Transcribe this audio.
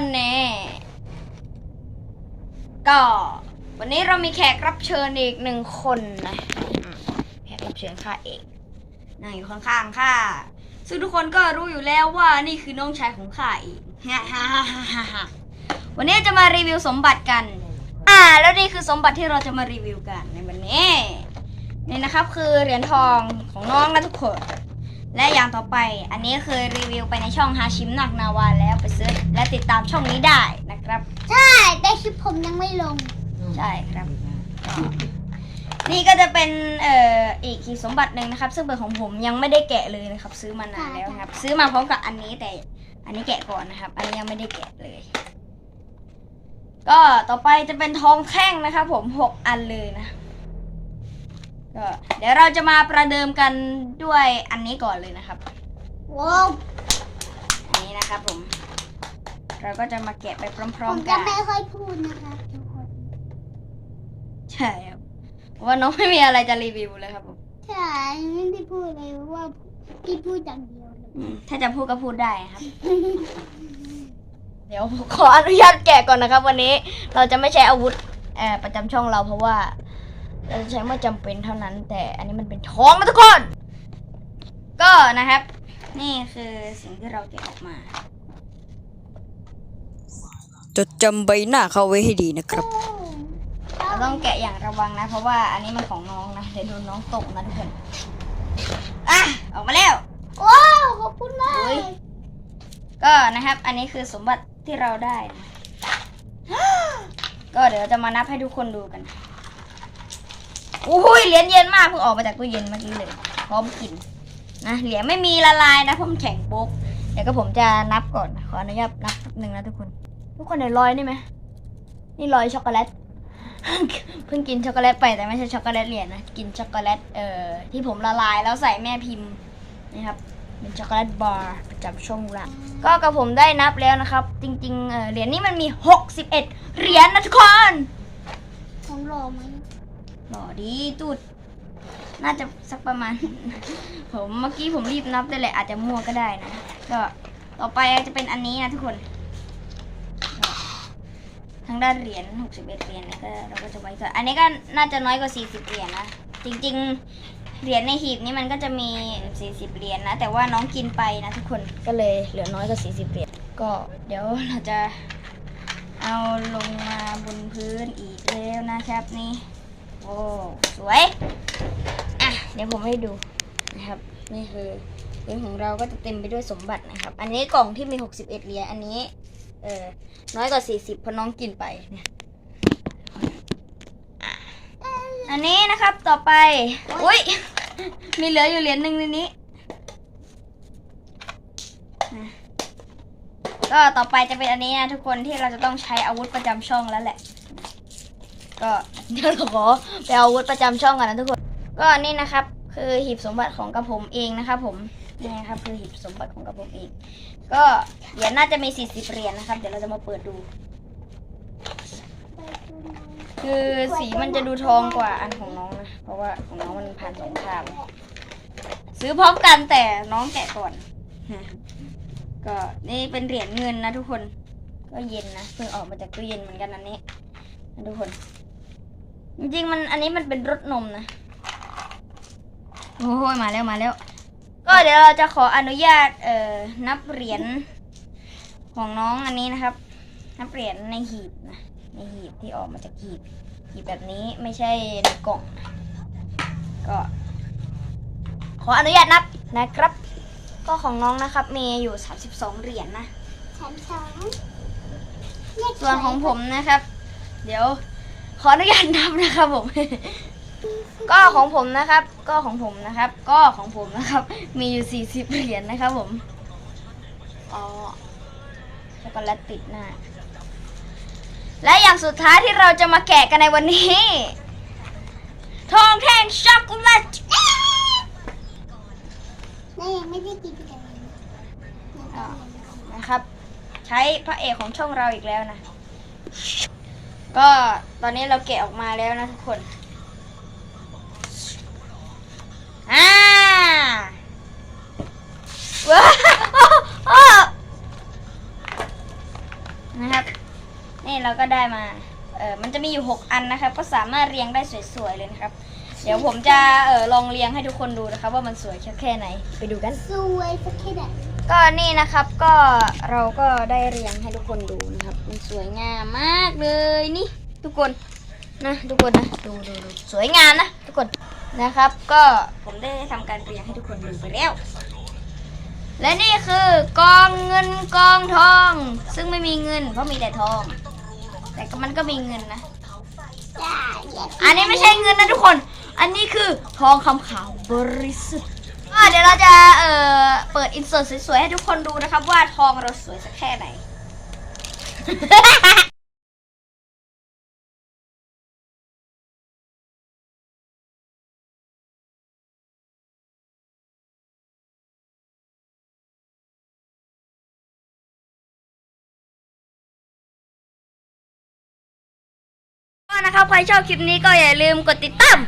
วันนี้ก็วันนี้เรามีแขกรับเชิญอีกหนึ่งคนนะแขกรับเชิญข้าเองนั่งอยู่ข้างๆข้าซึ่งทุกคนก็รู้อยู่แล้วว่านี่คือน้องชายของข้าเองวันนี้จะมารีวิวสมบัติกัน อ่า แล้วนี่คือสมบัติที่เราจะมารีวิวกันในวันนี้ นี่นะครับคือเหรียญทองของน้องนะทุกคน และอย่างต่อไป อันนี้คือรีวิวไปในช่องฮาชิมนักนาวาแล้วไปซื้อและติดตามช่องนี้ได้นะครับ ใช่แต่คลิปผมยังไม่ลง ใช่ครับก็นี่ก็จะเป็นเอ่ออีกขีดสมบัติหนึ่งนะครับ ซึ่งเป็นของผมยังไม่ได้แกะเลยนะครับ ซื้อมานานแล้วนะครับ ซื้อมาพร้อมกับอันนี้แต่อันนี้แกะก่อนนะครับ อันนี้ยังไม่ได้แกะเลย ก็ต่อไปจะเป็นทองแท่งนะครับ ผมหกอันเลยนะ ก็เดี๋ยวเราจะมาประเดิมกันด้วยอันนี้ก่อนเลยนะครับว้าวอันนี้นะครับผม เราก็จะมาแกะไปพผร้อมมๆจะกันไม่ค่อยพูดนะคะทุกคนใช่ครับเพราะว่าน้องไม่มีอะไรจะรีวิวเลยครับผมใช่ไม่ได้พูดเลยว่าพี่พูดอย่างเดียวเลยอืมถ้าจะพูดก็พูดได้ครับ เดี๋ยวขออนุญาตแกะก่อนนะครับ วันนี้เราจะไม่ใช้อาวุธเอ่อประจำช่องเราเพราะว่า เราจะใช้เมื่อจำเป็นเท่านั้น แต่อันนี้มันเป็นทองนะทุกคน ก็นะครับ นี่คือสิ่งที่เราแกะออกมา จดจำใบหน้าเขาไว้ให้ดีนะครับ เราต้องแกะอย่างระวังนะ เพราะว่าอันนี้มันของน้องนะเดี๋ยวโดนน้องตกนะทุกคนอะออกมาแล้ว ว้าวขอบคุณมากอุ๊ยก็นะครับ อันนี้คือสมบัติที่เราได้นะ ก็เดี๋ยวจะมานับให้ทุกคนดูกัน อุ้ยเหรียญเย็นมากเพิ่งออกมาจากตู้เย็นเมื่อกี้เลย พร้อมกินนะเหรียญไม่มีละลายนะเพราะมันแข็งโป๊กเดี๋ยวก็ผมจะนับก่อนขออนุญาตนับหนึ่งนะทุกคน ทุกคนเดี๋ยวรอยนี่ไหมนี่รอยช็อกโกแลตเพิ่งกินช็อกโกแลตไปแต่ไม่ใช่ช็อกโกแลตเหรียญนะกินช็อกโกแลตเอ่อที่ผมละลายแล้วใส่แม่พิมพ์นะครับเป็นช็อกโกแลตบาร์ประจำช่วงละก็กับผมได้นับแล้วนะครับ จริงๆเอ่อเหรียญนี้มันมี 61 เหรียญนะทุกคนของรอไหม หล่อดีตูด น่าจะสักประมาณ ผมเมื่อกี้ผมรีบนับได้เลยอาจจะมั่วก็ได้นะ ก็ต่อไปจะเป็นอันนี้นะทุกคน ทางด้านเหรียญ61เหรียญเนี่ก็เราก็จะไว้ก่อนอันนี้ก็น่าจะน้อยกว่า 40เหรียญนะ จริง ๆ เหรียญในหีบนี้มันก็จะมี 40เหรียญนะ แต่ว่าน้องกินไปนะทุกคน ก็เลยเหลือน้อยกว่า 40เหรียญ ก็เดี๋ยวเราจะเอาลงมาบนพื้นอีกแล้วนะครับนี่ โอ้สวย อะ เดี๋ยวผมให้ดูนะครับ นี่คือพื้นของเราก็จะเต็มไปด้วยสมบัตินะครับ อันนี้กล่องที่มี 61เหรียญอันนี้ เออน้อยกว่า 40เพราะน้องกินไปเนี่ยอันนี้นะครับต่อไป อุ้ย มีเหลืออยู่เหรียญหนึ่งในนี้ ก็ต่อไปจะเป็นอันนี้นะทุกคนที่เราจะต้องใช้อาวุธประจำช่องแล้วแหละ ก็เดี๋ยวเราขอไปเอาอาวุธประจำช่องกันนะทุกคน ก็นี่นะครับ คือหีบสมบัติของกระผมเองนะครับผมนี่นะครับคือหีบสมบัติของกระผมเอง ก็เหรียญน่าจะมี40เหรียญนะครับ เดี๋ยวเราจะมาเปิดดู คือสีมันจะดูทองกว่าอันของน้องนะ เพราะว่าของน้องมันผ่านสงครามซื้อพร้อมกันแต่น้องแกะก่อนนะก็นี่เป็นเหรียญเงินนะทุกคน ก็เย็นนะเพิ่งออกมาจากตู้เย็นเหมือนกันอันนี้นะทุกคน จริงๆมันอันนี้มันเป็นรสนมนะ โอ้ยมาแล้วมาแล้ว ก็เดี๋ยวเราจะขออนุญาตเอ่อนับเหรียญของน้องอันนี้นะครับ นับเหรียญในหีบนะในหีบที่ออกมาจากหีบหีบแบบนี้ไม่ใช่ในกล่องนะก็ ขออนุญาตนับนะครับ ก็ของน้องนะครับ มีอยู่ 32 เหรียญนะฉันสองส่วนของผมนะครับ เดี๋ยว ขออนุญาตนับนะครับผม ก็ของผมนะครับ ก็ของผมนะครับ ก็ของผมนะครับ มีอยู่ 40 เหรียญนะครับผม อ๋อช็อกโกแลตติดหน้า และอย่างสุดท้ายที่เราจะมาแกะกันในวันนี้ ทองแท่งช็อกโกแลตนี่ไม่ได้กินกันนะครับ ใช้พระเอกของช่องเราอีกแล้วนะ ก็ตอนนี้เราแกะออกมาแล้วนะทุกคน อ่าว้าวอ้าวเราก็ได้มา เออมันจะมีอยู่ 6 อันนะครับ ก็สามารถเรียงได้สวยๆเลยนะครับ เดี๋ยวผมจะเออลองเรียงให้ทุกคนดูนะครับ ว่ามันสวยแค่ไหน ไปดูกัน สวยสักแค่ไหน ก็นี่นะครับก็เราก็ได้เรียงให้ทุกคนดูนะครับ มันสวยงามมากเลยนี่ ทุกคนนะทุกคนนะดูดูดูสวยงามนะทุกคนนะครับ ก็ผมได้ทำการเรียงให้ทุกคนดูไปแล้ว และนี่คือกองเงินกองทอง ซึ่งไม่มีเงิน เพราะมีแต่ทอง แต่ก็มันก็มีเงินนะอันนี้ไม่ใช่เงินนะทุกคน อันนี้คือทองคำขาวบริสุทธิ์ เดี๋ยวเราจะเอ่อเปิดอินเสิร์ตสวยๆให้ทุกคนดูนะครับ ว่าทองเราสวยสักแค่ไหน ก็นะครับใครชอบคลิปนี้ก็อย่าลืมกดติดตาม